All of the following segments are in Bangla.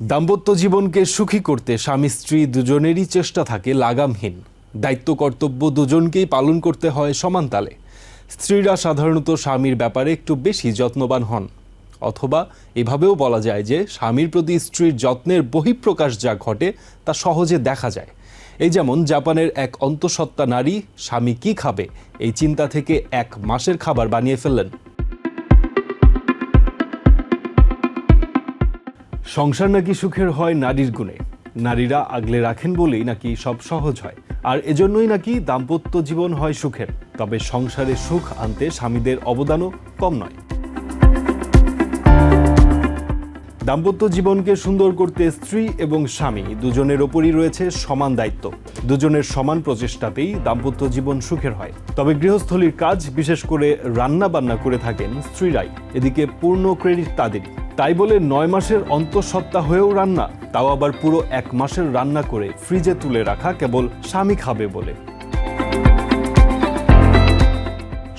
দাম্পত্য জীবনকে সুখী করতে স্বামী স্ত্রী দুজনেরই চেষ্টা থাকে লাগামহীন। দায়িত্ব কর্তব্য দুজনকেই পালন করতে হয় সমান তালে। স্ত্রীরা সাধারণত স্বামীর ব্যাপারে একটু বেশি যত্নবান হন। অথবা এভাবেও বলা যায় যে স্বামীর প্রতি স্ত্রীর যত্নের বহিঃপ্রকাশ যা ঘটে তা সহজে দেখা যায়। এই যেমন জাপানের এক অন্তঃসত্ত্বা নারী স্বামী কি খাবে, এই চিন্তা থেকে এক মাসের খাবার বানিয়ে ফেললেন। সংসার নাকি সুখের হয় নারীর গুণে? নারীরা আগলে রাখেন বলেই নাকি সব সহজ হয়? আর এজন্যই নাকি দাম্পত্য জীবন হয় সুখের? তবে সংসারে সুখ আনতে স্বামীদের অবদানও কম নয়। দাম্পত্য জীবনকে সুন্দর করতে স্ত্রী এবং স্বামী দুজনের ওপরই রয়েছে সমান দায়িত্ব। দুজনের সমান প্রচেষ্টাতেই দাম্পত্য জীবন সুখের হয়। তবে গৃহস্থলীর কাজ, বিশেষ করে রান্না বান্না করে থাকেন স্ত্রীরাই। এদিকে পূর্ণ ক্রেডিট তাদেরই। তাই বলে নয় মাসের অন্তঃসত্ত্বা হয়েও রান্না, তাও আবার পুরো এক মাসের রান্না করে ফ্রিজে তুলে রাখা কেবল স্বামী খাবে বলে।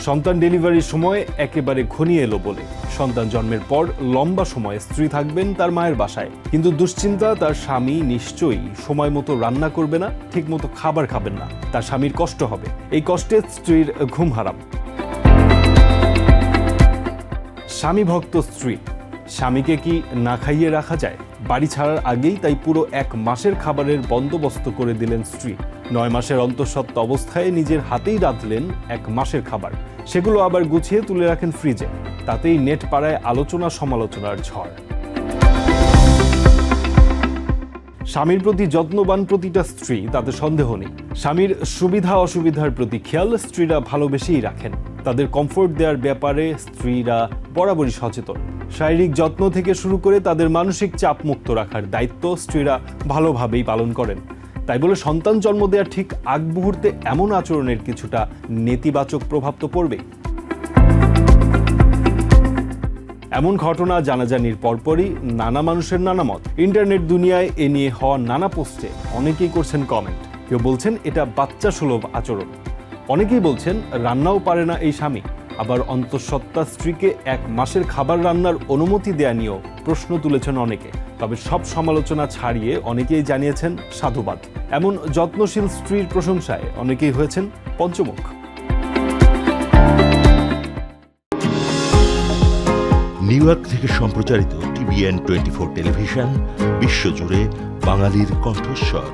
সন্তান ডেলিভারির সময় একেবারে ঘনিয়ে এলো বলে। সন্তান জন্মের পর লম্বা সময় স্ত্রী থাকবেন তার মায়ের বাসায়। কিন্তু দুশ্চিন্তা তার স্বামী নিশ্চয়ই সময় মতো রান্না করবে না, ঠিক মতো খাবার খাবেন না। তার স্বামীর কষ্ট হবে। এই কষ্টে স্ত্রীর ঘুম হারাম। স্বামী ভক্ত স্ত্রী স্বামীকে কি না খাইয়ে রাখা যায়? বাড়ি ছাড়ার আগেই তাই পুরো এক মাসের খাবারের বন্দোবস্ত করে দিলেন স্ত্রী। নয় মাসের অন্তঃসত্ত্বা অবস্থায় নিজের হাতেই রাঁধলেন এক মাসের খাবার। সেগুলো আবার গুছিয়ে তুলে রাখেন ফ্রিজে। তাতেই নেট পাড়ায় আলোচনা সমালোচনার ঝড়। স্বামীর প্রতি যত্নবান প্রতিটা স্ত্রী, তাতে সন্দেহ নেই। স্বামীর সুবিধা অসুবিধার প্রতি খেয়াল স্ত্রীরা ভালোবেসেই রাখেন। তাদের কমফোর্ট দেওয়ার ব্যাপারে স্ত্রীরা বরাবরই সচেতন। শারীরিক যত্ন থেকে শুরু করে তাদের মানসিক চাপ মুক্ত রাখার দায়িত্ব স্ত্রীরা ভালোভাবেই পালন করেন। তাই বলে সন্তান জন্ম দেওয়ার ঠিক আগ মুহূর্তে এমন আচরণের কিছুটা নেতিবাচক প্রভাব তো পড়বেই। এমন ঘটনা জানাজানির পরপরই নানা মানুষের নানা মত। ইন্টারনেট দুনিয়ায় এ নিয়ে হওয়া নানা পোস্টে অনেকেই করছেন কমেন্ট কেউ বলছেন এটা বাচ্চা সুলভ আচরণ। অনেকেই বলছেন, রান্নাও পারে না এই স্বামী। আবার অন্তঃসত্ত্বা স্ত্রীকে এক মাসের খাবার রান্নার অনুমতি দেয়া নিয়েও প্রশ্ন তুলেছেন অনেকে। তবে সব সমালোচনা ছাড়িয়ে অনেকেই জানিয়েছেন, সাধুবাদ। এমন যত্নশীল স্ত্রীর প্রশংসায় অনেকেই হয়েছেন পঞ্চমুখ। নিউ ইয়র্ক থেকে সম্প্রচারিত টিভিএন টোয়েন্টি ফোর টেলিভিশন, বিশ্বজুড়ে বাঙালির কণ্ঠস্বর।